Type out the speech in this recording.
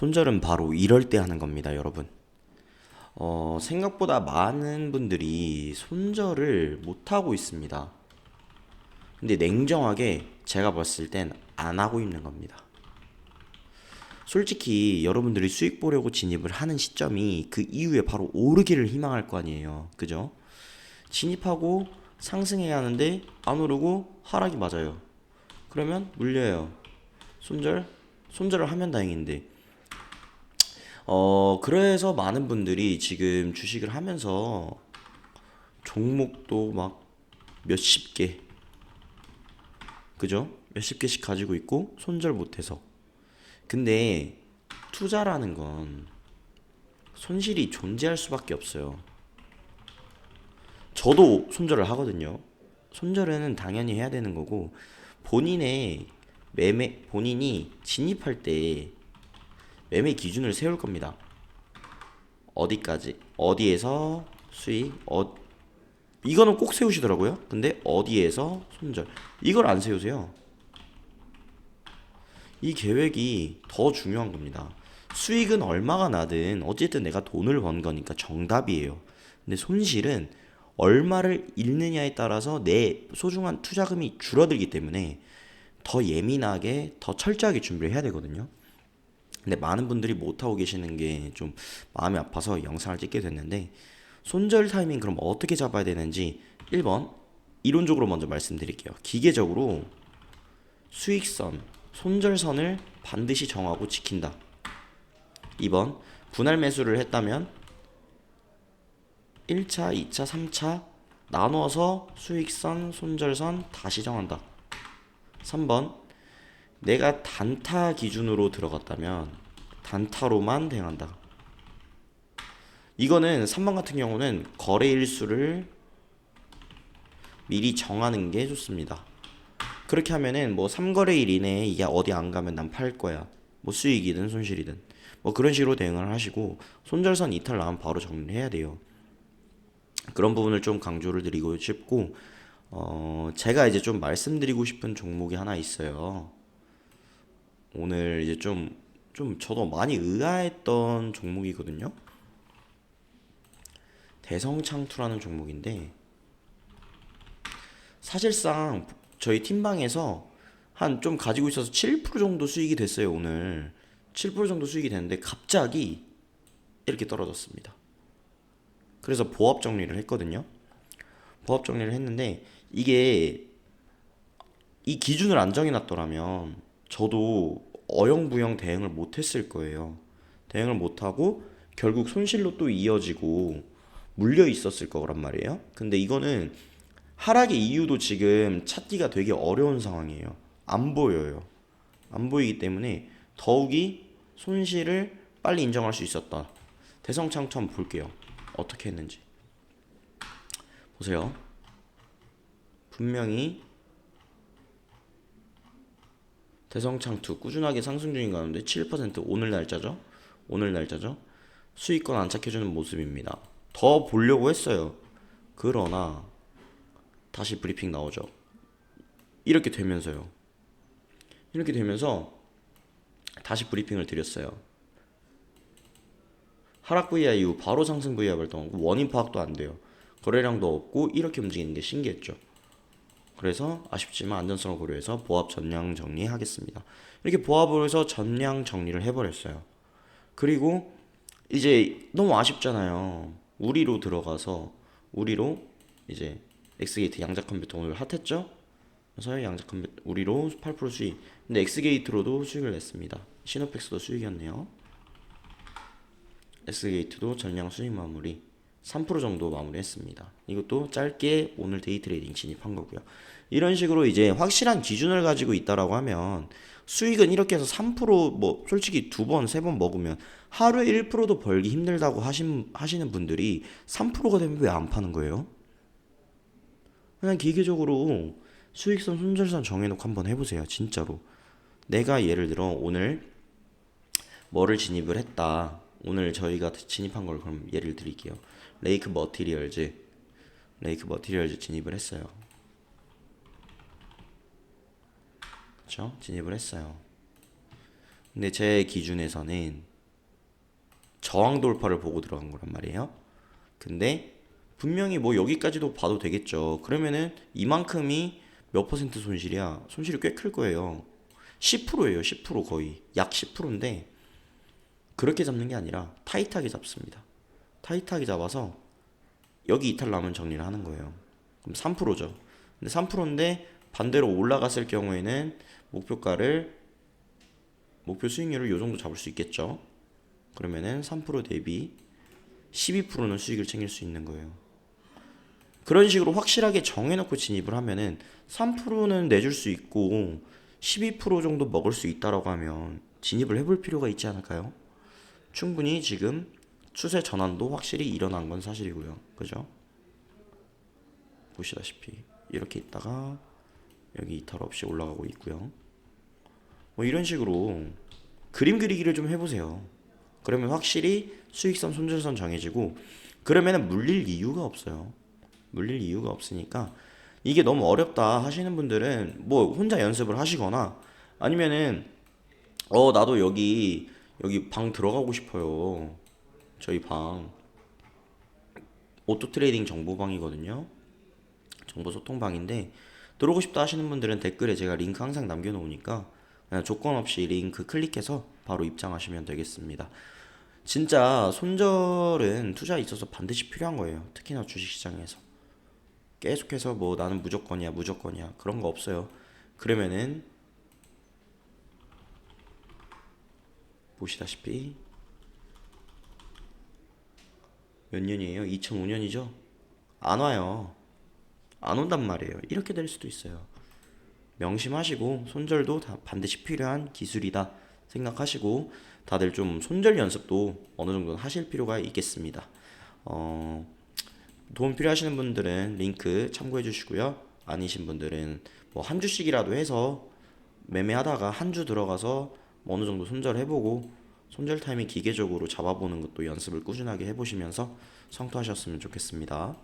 손절은 바로 이럴 때 하는 겁니다, 여러분. 어, 생각보다 많은 분들이 손절을 못하고 있습니다. 근데 냉정하게 제가 봤을 땐 안 하고 있는 겁니다. 솔직히 여러분들이 수익 보려고 진입을 하는 시점이 그 이후에 바로 오르기를 희망할 거 아니에요. 그죠? 진입하고 상승해야 하는데 안 오르고 하락이 맞아요. 그러면 물려요. 손절? 손절을 하면 다행인데. 어, 그래서 많은 분들이 지금 주식을 하면서 종목도 막 몇십 개, 그죠? 몇십 개씩 가지고 있고 손절 못해서. 근데 투자라는 건 손실이 존재할 수밖에 없어요. 저도 손절을 하거든요. 손절은 당연히 해야 되는 거고 본인의 매매 본인이 진입할 때 매매 기준을 세울 겁니다. 어디까지 어디에서 수익 어 이거는 꼭 세우시더라고요. 근데 어디에서 손절 이걸 안 세우세요. 이 계획이 더 중요한 겁니다. 수익은 얼마가 나든 어쨌든 내가 돈을 번 거니까 정답이에요. 근데 손실은 얼마를 잃느냐에 따라서 내 소중한 투자금이 줄어들기 때문에 더 예민하게 더 철저하게 준비를 해야 되거든요. 근데 많은 분들이 못하고 계시는 게 좀 마음이 아파서 영상을 찍게 됐는데 손절 타이밍 그럼 어떻게 잡아야 되는지 1번 이론적으로 먼저 말씀드릴게요. 기계적으로 수익선, 손절선을 반드시 정하고 지킨다. 2번 분할 매수를 했다면 1차, 2차, 3차 나눠서 수익선, 손절선 다시 정한다. 3번 내가 단타 기준으로 들어갔다면 단타로만 대응한다. 이거는 3번 같은 경우는 거래 일수를 미리 정하는 게 좋습니다. 그렇게 하면은 뭐 3거래일 이내에 이게 어디 안 가면 난 팔 거야. 뭐 수익이든 손실이든. 뭐 그런 식으로 대응을 하시고 손절선 이탈 나면 바로 정리를 해야 돼요. 그런 부분을 좀 강조를 드리고 싶고 어 제가 이제 좀 말씀드리고 싶은 종목이 하나 있어요. 오늘 이제 좀 좀 저도 많이 의아했던 종목이거든요. 대성창투라는 종목인데 사실상 저희 팀방에서 한 좀 가지고 있어서 7% 정도 수익이 됐어요 오늘 7% 정도 수익이 됐는데 갑자기 이렇게 떨어졌습니다. 그래서 보합 정리를 했거든요. 보합 정리를 했는데 이게 이 기준을 안 정해놨더라면 저도 어영부영 대응을 못했을 거예요. 대응을 못하고 결국 손실로 또 이어지고 물려 있었을 거란 말이에요. 근데 이거는 하락의 이유도 지금 찾기가 되게 어려운 상황이에요. 안 보여요. 안 보이기 때문에 더욱이 손실을 빨리 인정할 수 있었다. 대성창투 한번 볼게요. 어떻게 했는지. 보세요. 분명히 대성창투 꾸준하게 상승 중인 가운데 7% 오늘 날짜죠. 오늘 날짜죠. 수익권 안착해주는 모습입니다. 더 보려고 했어요. 그러나 다시 브리핑 나오죠. 이렇게 되면서요. 이렇게 되면서 다시 브리핑을 드렸어요. 하락 VI 이후 바로 상승 VI 발동하고 원인 파악도 안 돼요. 거래량도 없고 이렇게 움직이는 게 신기했죠. 그래서 아쉽지만 안전성을 고려해서 보합 전량 정리하겠습니다. 이렇게 보합을 해서 전량 정리를 해버렸어요. 그리고 이제 너무 아쉽잖아요. 우리로 들어가서 우리로 이제 엑스게이트 양자 컴퓨터 오늘 핫했죠? 그래서 양자 컴퓨터 우리로 8% 수익. 근데 엑스게이트로도 수익을 냈습니다. 시노펙스도 수익이었네요. 엑스게이트도 전량 수익 마무리 3% 정도 마무리했습니다. 이것도 짧게 오늘 데이 트레이딩 진입한 거고요. 이런 식으로 이제 확실한 기준을 가지고 있다라고 하면 수익은 이렇게 해서 3%뭐 솔직히 두 번, 세 번 먹으면 하루에 1%도 벌기 힘들다고 하신, 하시는 분들이 3%가 되면 왜 안 파는 거예요? 그냥 기계적으로 수익선, 손절선 정해놓고 한번 해보세요. 진짜로. 내가 예를 들어 오늘 뭐를 진입을 했다. 오늘 저희가 진입한 걸 그럼 예를 드릴게요. 레이크 머티리얼즈. 레이크 머티리얼즈 진입을 했어요. 그쵸? 진입을 했어요. 근데 제 기준에서는 저항 돌파를 보고 들어간 거란 말이에요. 근데 분명히 뭐 여기까지도 봐도 되겠죠. 그러면은 이만큼이 몇 퍼센트 손실이야? 손실이 꽤 클 거예요. 10%예요. 10% 거의. 약 10%인데 그렇게 잡는 게 아니라 타이트하게 잡습니다. 타이트하게 잡아서 여기 이탈 나면 정리를 하는 거예요. 그럼 3%죠. 근데 3%인데 반대로 올라갔을 경우에는 목표가를 목표 수익률을 요 정도 잡을 수 있겠죠. 그러면은 3% 대비 12%는 수익을 챙길 수 있는 거예요. 그런 식으로 확실하게 정해놓고 진입을 하면은 3%는 내줄 수 있고 12% 정도 먹을 수 있다라고 하면 진입을 해볼 필요가 있지 않을까요? 충분히 지금 추세 전환도 확실히 일어난 건 사실이고요. 그죠? 보시다시피 이렇게 있다가 여기 이탈 없이 올라가고 있고요. 뭐 이런 식으로 그림 그리기를 좀 해보세요. 그러면 확실히 수익선 손절선 정해지고 그러면은 물릴 이유가 없어요. 물릴 이유가 없으니까 이게 너무 어렵다 하시는 분들은 뭐 혼자 연습을 하시거나 아니면은 어 나도 여기 여기 방 들어가고 싶어요. 저희 방 오토 트레이딩 정보방이거든요. 정보 소통방인데 들어오고 싶다 하시는 분들은 댓글에 제가 링크 항상 남겨놓으니까 그냥 조건 없이 링크 클릭해서 바로 입장하시면 되겠습니다. 진짜 손절은 투자에 있어서 반드시 필요한 거예요. 특히나 주식시장에서. 계속해서 뭐 나는 무조건이야 무조건이야 그런 거 없어요. 그러면은 보시다시피 몇 년이에요? 2005년이죠? 안 와요. 안 온단 말이에요. 이렇게 될 수도 있어요. 명심하시고 손절도 다 반드시 필요한 기술이다 생각하시고 다들 좀 손절 연습도 어느 정도 하실 필요가 있겠습니다. 어, 도움 필요하시는 분들은 링크 참고해 주시고요. 아니신 분들은 뭐 한 주씩이라도 해서 매매하다가 한 주 들어가서 뭐 어느 정도 손절해보고 손절 타이밍 기계적으로 잡아보는 것도 연습을 꾸준하게 해보시면서 성투하셨으면 좋겠습니다.